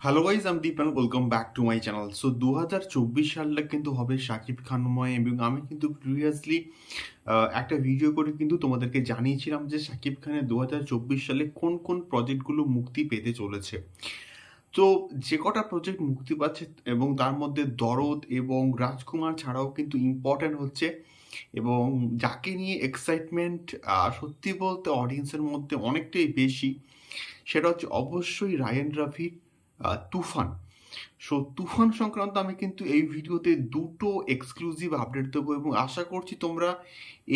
Hello guys আমি Deep welcome back to my channel so দু হাজার চব্বিশ সালটা কিন্তু হবে শাকিব খানময় এবং আমি কিন্তু প্রিভিয়াসলি একটা ভিডিও করে কিন্তু তোমাদেরকে জানিয়েছিলাম যে শাকিব খানের দু হাজার চব্বিশ সালে কোন কোন প্রজেক্টগুলো মুক্তি পেতে চলেছে। তো, যে কটা প্রজেক্ট মুক্তি পাচ্ছে এবং তার মধ্যে দরদ এবং রাজকুমার ছাড়াও কিন্তু ইম্পর্ট্যান্ট হচ্ছে এবং যাকে নিয়ে এক্সাইটমেন্ট সত্যি বলতে অডিয়েন্সের মধ্যে অনেকটাই বেশি, সেটা হচ্ছে অবশ্যই রায়ান রাফির তুফান। সো তুফান সংক্রান্ত আমি কিন্তু এই ভিডিওতে দুটো এক্সক্লুসিভ আপডেট দেবো এবং আশা করছি তোমরা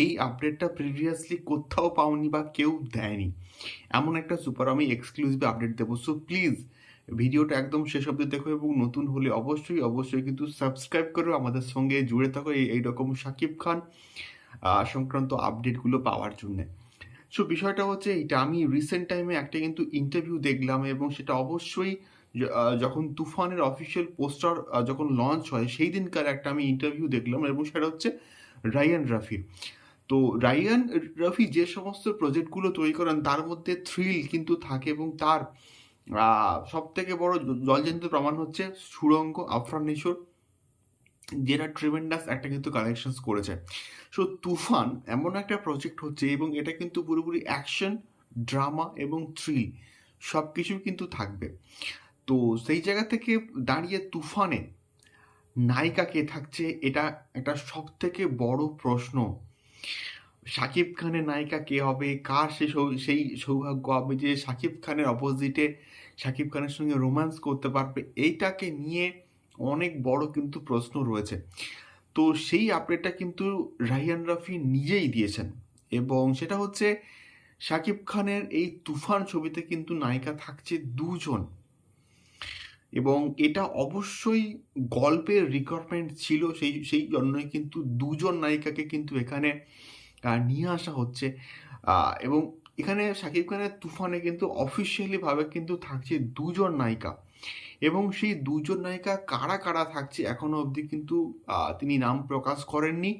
এই আপডেটটা প্রিভিয়াসলি কোথাও পাওনি বা কেউ দেয়নি। এমন একটা সুপার আমি এক্সক্লুসিভ আপডেট দেবো। সো প্লিজ ভিডিওটা একদম শেষ অব্দি দেখো এবং নতুন হলে অবশ্যই অবশ্যই কিন্তু সাবস্ক্রাইব করো। আমাদের সঙ্গে জুড়ে থাকো এই এইরকম শাকিব খান সংক্রান্ত আপডেটগুলো পাওয়ার জন্যে। সো বিষয়টা হচ্ছে এটা আমি রিসেন্ট টাইমে একটা কিন্তু ইন্টারভিউ দেখলাম এবং সেটা অবশ্যই যখন তুফানের অফিসিয়াল পোস্টার যখন লঞ্চ হয়, সেই দিনকার একটা আমি ইন্টারভিউ দেখলাম এবং সেটা হচ্ছে রায়ান রাফির তো রায়ান রাফি যে সমস্ত প্রজেক্টগুলো তৈরি করেন, তার মধ্যে থ্রিল কিন্তু থাকে এবং তার সব থেকে বড় জলজন্ত প্রমাণ হচ্ছে সুরঙ্গ আফরান নিশোর যেটা ট্রিমেন্ডাস একটা কিন্তু কালেকশনস করেছে। সো তুফান এমন একটা প্রজেক্ট হচ্ছে এবং এটা কিন্তু পুরোপুরি অ্যাকশন ড্রামা এবং থ্রিল সব কিছু কিন্তু থাকবে। তো সেই জায়গা থেকে দাঁড়িয়ে তুফানে নায়িকা কে থাকছে এটা একটা সব থেকে বড় প্রশ্ন। শাকিব খানের নায়িকা কে হবে? কার সে সৌ- সেই সৌভাগ্য হবে যে শাকিব খানের অপোজিটে শাকিব খানের সঙ্গে রোম্যান্স করতে পারবে? এইটাকে নিয়ে অনেক বড় কিন্তু প্রশ্ন রয়েছে। তো সেই আপডেটটা কিন্তু রাহিয়ান রাফি নিজেই দিয়েছেন এবং সেটা হচ্ছে শাকিব খানের এই তুফান ছবিতে কিন্তু নায়িকা থাকছে দুজন। এবং এটা অবশ্যই গল্পের রিকোয়ারমেন্ট ছিল, সেই সেই জন্যই কিন্তু দুজন নায়িকাকে কিন্তু এখানে নিয়ে আসা হচ্ছে। এবং এখানে শাকিব খানের তুফানে কিন্তু অফিসিয়ালিভাবে কিন্তু থাকছে দুজন নায়িকা। এবং সেই দুজন নায়িকা কারা কারা থাকছে এখনও অবধি কিন্তু তিনি নাম প্রকাশ করেননি।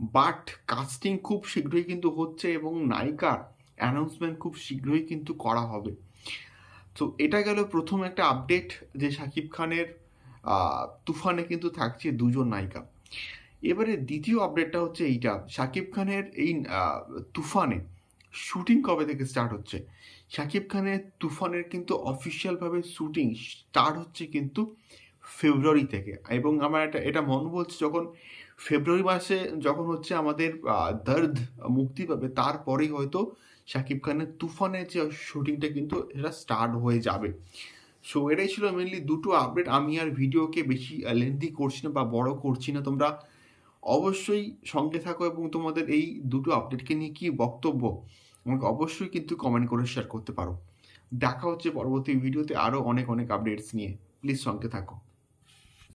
বাট কাস্টিং খুব শীঘ্রই কিন্তু হচ্ছে এবং নায়িকার অ্যানাউন্সমেন্ট খুব শীঘ্রই কিন্তু করা হবে। তো এটা গেল প্রথম একটা আপডেট যে শাকিব খানের তুফানে কিন্তু থাকছে দুজন নায়িকা। এবারে দ্বিতীয় আপডেটটা হচ্ছে এইটা। শাকিব খানের এই তুফানে শুটিং কবে থেকে স্টার্ট হচ্ছে? শাকিব খানের তুফানের কিন্তু অফিসিয়ালভাবে শুটিং স্টার্ট হচ্ছে কিন্তু ফেব্রুয়ারি থেকে। এবং আমার এটা এটা মন বলছে যখন ফেব্রুয়ারি মাসে যখন হচ্ছে আমাদের দর্দ মুক্তি পাবে, তারপরেই হয়তো শাকিব খানের তুফানের যে শুটিংটা কিন্তু এটা স্টার্ট হয়ে যাবে। সো এটাই ছিল মেনলি দুটো আপডেট আমি আর ভিডিওকে বেশি লেন্দি করছি না বা বড় করছি না। তোমরা অবশ্যই সঙ্গে থাকো এবং তোমাদের এই দুটো আপডেটকে নিয়ে কী বক্তব্য আমাকে অবশ্যই কিন্তু কমেন্ট করে শেয়ার করতে পারো। দেখা হচ্ছে পরবর্তী ভিডিওতে আরও অনেক অনেক আপডেটস নিয়ে। প্লিজ সঙ্গে থাকো।